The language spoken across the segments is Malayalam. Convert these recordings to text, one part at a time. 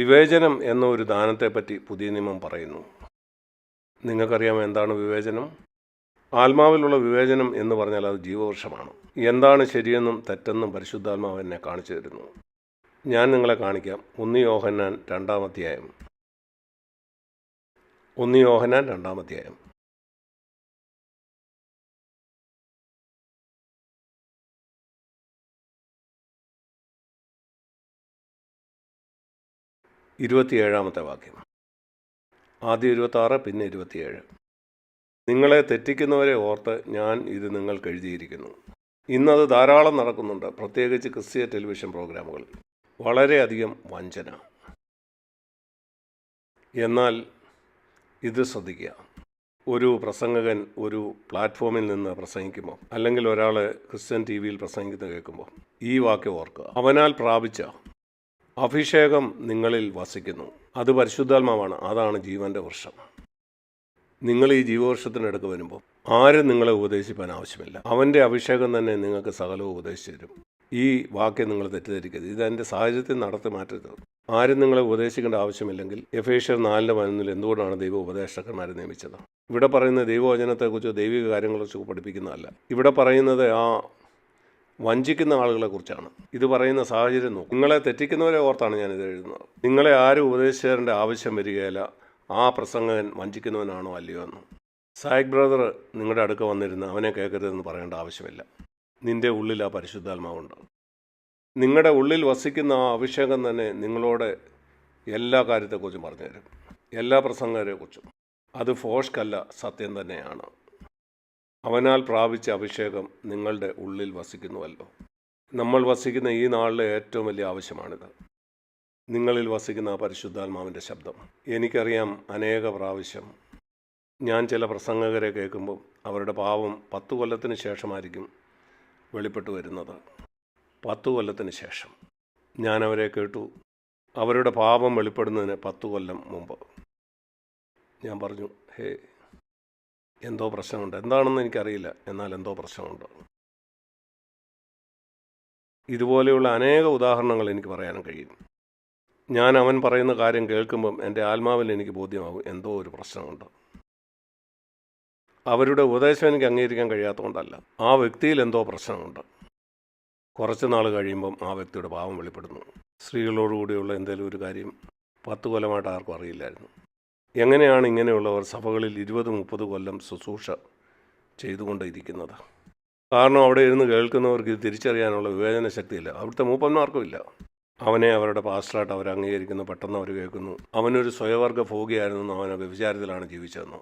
വിവേചനം എന്ന ഒരു ദാനത്തെപ്പറ്റി പുതിയ നിയമം പറയുന്നു. നിങ്ങൾക്കറിയാമോ എന്താണ് വിവേചനം? ആത്മാവിലുള്ള വിവേചനം എന്ന് പറഞ്ഞാൽ അത് ജീവവർഷമാണ് എന്താണ് ശരിയെന്നും തെറ്റെന്നും പരിശുദ്ധാത്മാവ് എന്നെ കാണിച്ചു തരുന്നു. ഞാൻ നിങ്ങളെ കാണിക്കാം. ഒന്ന് യോഹന്നാൻ രണ്ടാമധ്യായം ഒന്ന് യോഹന്നാൻ രണ്ടാമധ്യായം ഇരുപത്തിയേഴാമത്തെ വാക്യം. ആദ്യം ഇരുപത്താറ് പിന്നെ ഇരുപത്തിയേഴ്. നിങ്ങളെ തെറ്റിക്കുന്നവരെ ഓർത്ത് ഞാൻ ഇത് നിങ്ങൾക്ക് എഴുതിയിരിക്കുന്നു. ഇന്നത് ധാരാളം നടക്കുന്നുണ്ട് പ്രത്യേകിച്ച് ക്രിസ്തീയ ടെലിവിഷൻ പ്രോഗ്രാമുകൾ വളരെയധികം വഞ്ചന. എന്നാൽ ഇത് ശ്രദ്ധിക്കുക. ഒരു പ്രസംഗകൻ ഒരു പ്ലാറ്റ്ഫോമിൽ നിന്ന് പ്രസംഗിക്കുമ്പോൾ അല്ലെങ്കിൽ ഒരാൾ ക്രിസ്ത്യൻ ടി വിയിൽ പ്രസംഗിക്കുന്നത് കേൾക്കുമ്പോൾ ഈ വാക്യം ഓർക്കുക. അവനാൽ പ്രാപിച്ച അഭിഷേകം നിങ്ങളിൽ വസിക്കുന്നു. അത് പരിശുദ്ധാത്മാവാണ്. അതാണ് ജീവന്റെ വർഷം. നിങ്ങൾ ഈ ജീവവർഷത്തിനടുക്ക് വരുമ്പോൾ ആരും നിങ്ങളെ ഉപദേശിപ്പാൻ ആവശ്യമില്ല. അവന്റെ അഭിഷേകം തന്നെ നിങ്ങൾക്ക് സകലവും ഉപദേശിച്ചു തരും. ഈ വാക്യം നിങ്ങൾ തെറ്റിദ്ധരിക്കരുത്. ഇത് എന്റെ സാഹചര്യത്തിൽ നടത്തി മാറ്റരുത്. ആരും നിങ്ങളെ ഉപദേശിക്കേണ്ട ആവശ്യമില്ലെങ്കിൽ എഫേഷ്യർ നാലിന്റെ പതിനൊന്നിൽ എന്തുകൊണ്ടാണ് ദൈവ ഉപദേശകന്മാരെ നിയമിച്ചത്? ഇവിടെ പറയുന്ന ദൈവവചനത്തെക്കുറിച്ചോ ദൈവിക കാര്യങ്ങളെക്കുറിച്ചോ പഠിപ്പിക്കുന്നതല്ല. ഇവിടെ പറയുന്നത് ആ വഞ്ചിക്കുന്ന ആളുകളെ കുറിച്ചാണ് ഇത് പറയുന്ന സാഹചര്യം നോക്കും. നിങ്ങളെ തെറ്റിക്കുന്നവരെ ഓർത്താണ് ഞാൻ ഇത് എഴുതുന്നത്. നിങ്ങളെ ആരും ഉപദേശിച്ചതിന്റെ ആവശ്യം വരികയില്ല. ആ പ്രസംഗകൻ വഞ്ചിക്കുന്നവനാണോ അല്ലയോ എന്ന്. സായിക് ബ്രദർ നിങ്ങളുടെ അടുക്ക വന്നിരുന്ന് അവനെ കേൾക്കരുതെന്ന് പറയേണ്ട ആവശ്യമില്ല. നിന്റെ ഉള്ളിൽ ആ പരിശുദ്ധാത്മാവുണ്ട്. നിങ്ങളുടെ ഉള്ളിൽ വസിക്കുന്ന ആ അഭിഷേകം തന്നെ നിങ്ങളോട് എല്ലാ കാര്യത്തെക്കുറിച്ചും പറഞ്ഞുതരും. എല്ലാ പ്രസംഗരെക്കുറിച്ചും അത് ഫോഷ്കല്ല സത്യം തന്നെയാണ്. അവനാൽ പ്രാപിച്ച അഭിഷേകം നിങ്ങളുടെ ഉള്ളിൽ വസിക്കുന്നുവല്ലോ. നമ്മൾ വസിക്കുന്ന ഈ നാളിലെ ഏറ്റവും വലിയ ആവശ്യമാണിത്. നിങ്ങളിൽ വസിക്കുന്ന പരിശുദ്ധാത്മാവിന്റെ ശബ്ദം. എനിക്കറിയാം അനേക പ്രാവശ്യം ഞാൻ ചില പ്രസംഗകരെ കേൾക്കുമ്പോൾ അവരുടെ പാവം പത്ത് കൊല്ലത്തിന് ശേഷമായിരിക്കും വെളിപ്പെട്ടു വരുന്നത്. പത്ത് കൊല്ലത്തിന് ശേഷം ഞാൻ അവരെ കേട്ടു. അവരുടെ പാപം വെളിപ്പെടുന്നതിന് പത്ത് കൊല്ലം മുമ്പ്. ഞാൻ പറഞ്ഞു ഹേ എന്തോ പ്രശ്നമുണ്ട്. എന്താണെന്ന് എനിക്കറിയില്ല. എന്നാൽ എന്തോ പ്രശ്നമുണ്ട്. ഇതുപോലെയുള്ള അനേക ഉദാഹരണങ്ങൾ എനിക്ക് പറയാനും കഴിയും. ഞാൻ അവൻ പറയുന്ന കാര്യം കേൾക്കുമ്പം എന്റെ ആത്മാവിൽ എനിക്ക് ബോധ്യമാകും. എന്തോ ഒരു പ്രശ്നമുണ്ട്. അവരുടെ ഉപദേശം എനിക്ക് അംഗീകരിക്കാൻ കഴിയാത്തതുകൊണ്ടല്ല. ആ വ്യക്തിയിൽ എന്തോ പ്രശ്നമുണ്ട്. കുറച്ച് നാൾ കഴിയുമ്പം ആ വ്യക്തിയുടെ ഭാവം വെളിപ്പെടുന്നു. സ്ത്രീകളോടുകൂടിയുള്ള എന്തെങ്കിലും ഒരു കാര്യം പത്ത് കൊല്ലമായിട്ട് ആർക്കും അറിയില്ലായിരുന്നു. എങ്ങനെയാണ് ഇങ്ങനെയുള്ളവർ സഭകളിൽ ഇരുപത് മുപ്പത് കൊല്ലം ശുശ്രൂഷ ചെയ്തുകൊണ്ടിരിക്കുന്നത്? കാരണം അവിടെ ഇരുന്ന് കേൾക്കുന്നവർക്ക് ഇത് തിരിച്ചറിയാനുള്ള വിവേചന ശക്തിയില്ല. അവിടുത്തെ മൂപ്പന്മാർക്കും ഇല്ല. അവനെ അവരുടെ പാസ്റ്ററായിട്ട് അവർ അംഗീകരിക്കുന്നു പെട്ടെന്ന് അവർ കേൾക്കുന്നു. അവനൊരു സ്വയവർഗ ഭോഗിയായിരുന്നു അവനെ വ്യഭിചാരത്തിലാണ് ജീവിച്ചതെന്ന്.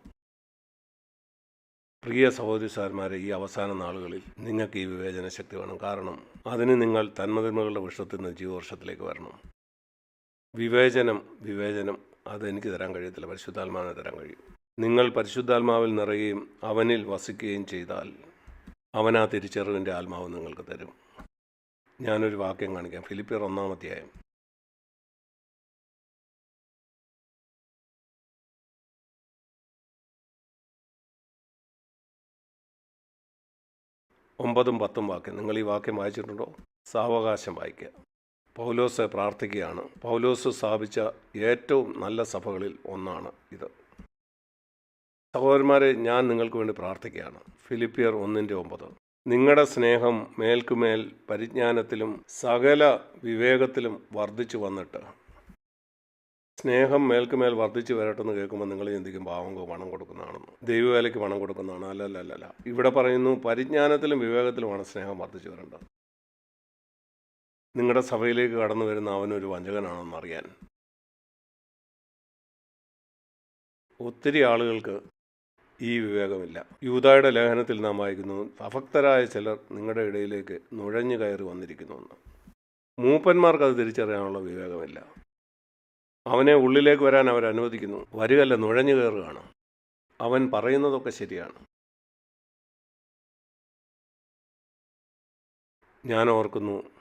പ്രിയ സഹോദരിസാരന്മാരെ ഈ അവസാന നാളുകളിൽ നിങ്ങൾക്ക് ഈ വിവേചന ശക്തി വേണം. കാരണം അതിന് നിങ്ങൾ തന്മതിന്മകളുടെ വിഷത്തിൽ നിന്ന് ജീവവർഷത്തിലേക്ക് വരണം. വിവേചനം വിവേചനം അതെനിക്ക് തരാൻ കഴിയത്തില്ല. പരിശുദ്ധാത്മാവിനെ തരാൻ കഴിയും. നിങ്ങൾ പരിശുദ്ധാത്മാവിൽ നിറയുകയും അവനിൽ വസിക്കുകയും ചെയ്താൽ അവനാ തിരിച്ചറിവിന്റെ ആത്മാവ് നിങ്ങൾക്ക് തരും. ഞാനൊരു വാക്യം കാണിക്കാം. ഫിലിപ്പിയർ ഒന്നാമധ്യായം ഒമ്പതും പത്തും വാക്യം. നിങ്ങൾ ഈ വാക്യം വായിച്ചിട്ടുണ്ടോ? സാവകാശം വായിക്കുക. പൗലോസ് പ്രാർത്ഥിക്കുകയാണ്. പൗലോസ് സ്ഥാപിച്ച ഏറ്റവും നല്ല സഭകളിൽ ഒന്നാണ് ഇത്. സഹോദരന്മാരെ ഞാൻ നിങ്ങൾക്ക് വേണ്ടി പ്രാർത്ഥിക്കുകയാണ്. ഫിലിപ്പിയർ ഒന്നിന്റെ ഒമ്പത്. നിങ്ങളുടെ സ്നേഹം മേൽക്കുമേൽ പരിജ്ഞാനത്തിലും സകല വിവേകത്തിലും വർദ്ധിച്ചു വന്നിട്ട്. സ്നേഹം മേൽക്കുമേൽ വർദ്ധിച്ചു വരട്ടെന്ന് കേൾക്കുമ്പോൾ നിങ്ങൾ ചിന്തിക്കും പാവങ്കോ പണം കൊടുക്കുന്നതാണെന്ന് ദൈവവേലയ്ക്ക് പണം കൊടുക്കുന്നതാണ്. അല്ലല്ലല്ല അല്ലല്ല ഇവിടെ പറയുന്നു പരിജ്ഞാനത്തിലും വിവേകത്തിലുമാണ് സ്നേഹം വർദ്ധിച്ചു വരേണ്ടത്. നിങ്ങളുടെ സഭയിലേക്ക് കടന്നു വരുന്ന അവനൊരു വഞ്ചകനാണെന്ന് അറിയാൻ. ഒത്തിരി ആളുകൾക്ക് ഈ വിവേകമില്ല. യൂതായുടെ ലേഖനത്തിൽ നാം വായിക്കുന്നു അഭക്തരായ ചിലർ നിങ്ങളുടെ ഇടയിലേക്ക് നുഴഞ്ഞു കയറി വന്നിരിക്കുന്നുവെന്ന് മൂപ്പന്മാർക്ക് അത് തിരിച്ചറിയാനുള്ള വിവേകമില്ല. അവനെ ഉള്ളിലേക്ക് വരാൻ അവർ അനുവദിക്കുന്നു. വരികല്ല നുഴഞ്ഞു കയറുകയാണ്. അവൻ പറയുന്നതൊക്കെ ശരിയാണ്. ഞാൻ ഓർക്കുന്നു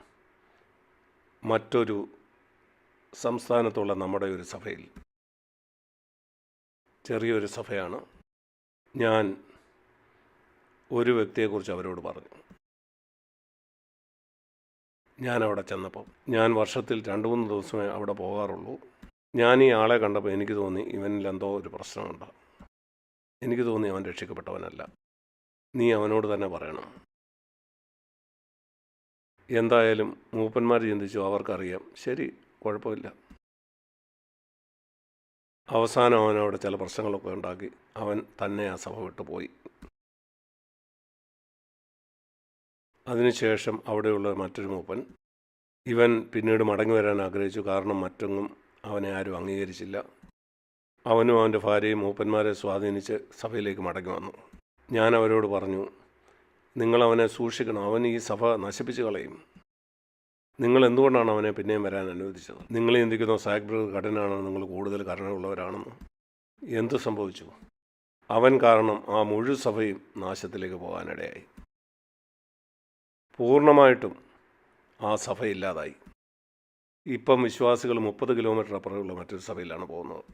മറ്റൊരു സംസ്ഥാനത്തുള്ള നമ്മുടെ ഒരു സഭയിൽ. ചെറിയൊരു സഭയാണ്. ഞാൻ ഒരു വ്യക്തിയെക്കുറിച്ച് അവരോട് പറഞ്ഞു. ഞാൻ അവിടെ ചെന്നപ്പോൾ ഞാൻ വർഷത്തിൽ രണ്ട് മൂന്ന് ദിവസമേ അവിടെ പോകാറുള്ളൂ. ഞാൻ ഈ ആളെ കണ്ടപ്പോൾ എനിക്ക് തോന്നി ഇവനിൽ എന്തോ ഒരു പ്രശ്നമുണ്ട്. എനിക്ക് തോന്നി അവൻ രക്ഷിക്കപ്പെട്ടവനല്ല. നീ അവനോട് തന്നെ പറയണം. എന്തായാലും മൂപ്പന്മാർ ചിന്തിച്ചു അവർക്കറിയാം. ശരി കുഴപ്പമില്ല. അവസാനം അവൻ അവിടെ ചില പ്രശ്നങ്ങളൊക്കെ ഉണ്ടാക്കി. അവൻ തന്നെ ആ സഭ വിട്ടു പോയി. അതിനുശേഷം അവിടെയുള്ള മറ്റൊരു മൂപ്പൻ. ഇവൻ പിന്നീട് മടങ്ങി വരാൻ ആഗ്രഹിച്ചു. കാരണം മറ്റൊന്നും അവനെ ആരും അംഗീകരിച്ചില്ല. അവനും അവന്റെ ഭാര്യയും മൂപ്പന്മാരെ സ്വാധീനിച്ച് സഭയിലേക്ക് മടങ്ങി വന്നു. ഞാൻ അവരോട് പറഞ്ഞു നിങ്ങൾ അവനെ സൂക്ഷിക്കണം. അവൻ ഈ സഭ നശിപ്പിച്ച് കളയും. നിങ്ങൾ എന്തുകൊണ്ടാണ് അവനെ പിന്നെയും വരാൻ അനുവദിച്ചത്? നിങ്ങൾ ചിന്തിക്കുന്ന സാക്ബ്രർ കഠിനാണെന്ന് നിങ്ങൾ കൂടുതൽ കരുണയുള്ളവരാണെന്ന് എന്തു സംഭവിച്ചു? അവൻ കാരണം ആ മുഴുവൻ സഭയും നാശത്തിലേക്ക് പോകാനിടയായി. പൂർണമായിട്ടും ആ സഭ ഇല്ലാതായി. ഇപ്പം വിശ്വാസികൾ മുപ്പത് കിലോമീറ്റർ അപ്പുറമുള്ള മറ്റൊരു സഭയിലാണ് പോകുന്നത്.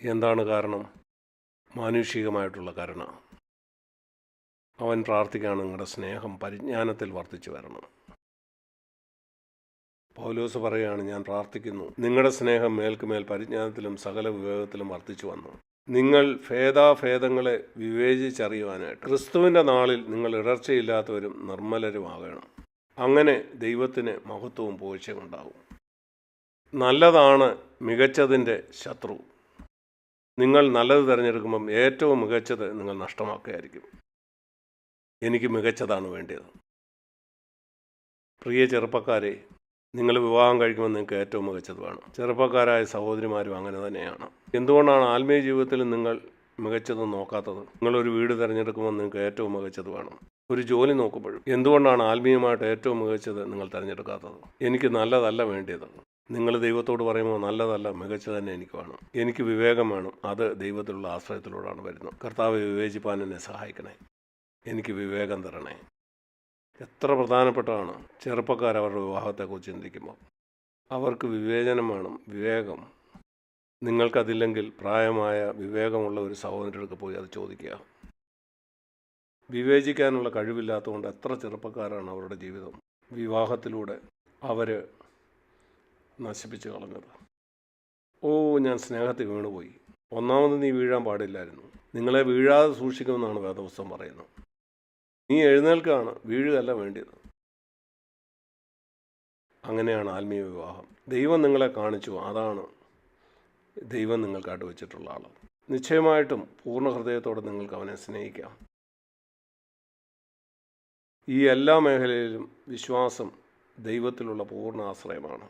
എന്താണ് കാരണം? മാനുഷികമായിട്ടുള്ള കരുണ. അവൻ പ്രാർത്ഥിക്കുകയാണ് നിങ്ങളുടെ സ്നേഹം പരിജ്ഞാനത്തിൽ വർദ്ധിച്ചു വരണം. പൗലോസ് പറയുകയാണ് ഞാൻ പ്രാർത്ഥിക്കുന്നു നിങ്ങളുടെ സ്നേഹം മേൽക്കുമേൽ പരിജ്ഞാനത്തിലും സകല വിവേകത്തിലും വർദ്ധിച്ചു വന്നു. നിങ്ങൾ ഭേദാഭേദങ്ങളെ വിവേചിച്ചറിയുവാനായിട്ട് ക്രിസ്തുവിന്റെ നാളിൽ നിങ്ങൾ ഇടർച്ചയില്ലാത്തവരും നിർമ്മലരുമാകണം. അങ്ങനെ ദൈവത്തിന് മഹത്വവും പോഴ്ചയും ഉണ്ടാകും. നല്ലതാണ് മികച്ചതിന്റെ ശത്രു. നിങ്ങൾ നല്ലത് തിരഞ്ഞെടുക്കുമ്പം ഏറ്റവും മികച്ചത് നിങ്ങൾ നഷ്ടമാക്കുകയായിരിക്കും. എനിക്ക് മികച്ചതാണ് വേണ്ടത് പ്രിയ ചെറുപ്പക്കാരെ നിങ്ങൾ വിവാഹം കഴിക്കുമ്പോൾ നിങ്ങൾക്ക് ഏറ്റവും മികച്ചത് വേണം ചെറുപ്പക്കാരായ സഹോദരിമാരും അങ്ങനെ തന്നെയാണ്. എന്തുകൊണ്ടാണ് ആത്മീയ ജീവിതത്തിൽ നിങ്ങൾ മികച്ചത് നോക്കാത്തത്? നിങ്ങളൊരു വീട് തിരഞ്ഞെടുക്കുമ്പോൾ നിങ്ങൾക്ക് ഏറ്റവും മികച്ചത് വേണം ഒരു ജോലി നോക്കുമ്പോഴും. എന്തുകൊണ്ടാണ് ആത്മീയമായിട്ട് ഏറ്റവും മികച്ചത് നിങ്ങൾ തിരഞ്ഞെടുക്കാത്തത്? എനിക്ക് നല്ലതല്ല വേണ്ടിയത്. നിങ്ങൾ ദൈവത്തോട് പറയുമ്പോൾ നല്ലതല്ല മികച്ചത് തന്നെ എനിക്ക് വേണം. എനിക്ക് വിവേകം വേണം. അത് ദൈവത്തിലുള്ള ആശ്രയത്തിലൂടെയാണ് വരുന്നത്. കർത്താവ് വിവേചിപ്പാൻ എന്നെ സഹായിക്കണേ എനിക്ക് വിവേകം തരണേ. എത്ര പ്രധാനപ്പെട്ടതാണ് ചെറുപ്പക്കാർ അവരുടെ വിവാഹത്തെക്കുറിച്ച് ചിന്തിക്കുമ്പോൾ. അവർക്ക് വിവേചനം വേണം വിവേകം. നിങ്ങൾക്കതില്ലെങ്കിൽ പ്രായമായ വിവേകമുള്ള ഒരു സഹോദരന്റെ പോയി അത് ചോദിക്കുക. വിവേചിക്കാനുള്ള കഴിവില്ലാത്തതുകൊണ്ട് എത്ര ചെറുപ്പക്കാരാണ് അവരുടെ ജീവിതം വിവാഹത്തിലൂടെ അവർ നശിപ്പിച്ചു കളഞ്ഞത്. ഓ ഞാൻ സ്നേഹത്തിൽ വീണുപോയി. ഒന്നാമത് നീ വീഴാൻ പാടില്ലായിരുന്നു. നിങ്ങളെ വീഴാതെ സൂക്ഷിക്കുമെന്നാണ് വേദപുസ്തകം പറയുന്നത്. നീ എഴുന്നേൽക്കാണ്. വീഴുകയല്ല വേണ്ടിയത്. അങ്ങനെയാണ് ആത്മീയ വിവാഹം. ദൈവം നിങ്ങളെ കാണിച്ചു. അതാണ് ദൈവം നിങ്ങൾക്കായിട്ട് വെച്ചിട്ടുള്ള ആൾ നിശ്ചയമായിട്ടും പൂർണ ഹൃദയത്തോടെ നിങ്ങൾക്ക് അവനെ സ്നേഹിക്കാം. ഈ എല്ലാ മേഖലയിലും വിശ്വാസം ദൈവത്തിലുള്ള പൂർണ ആശ്രയമാണ്.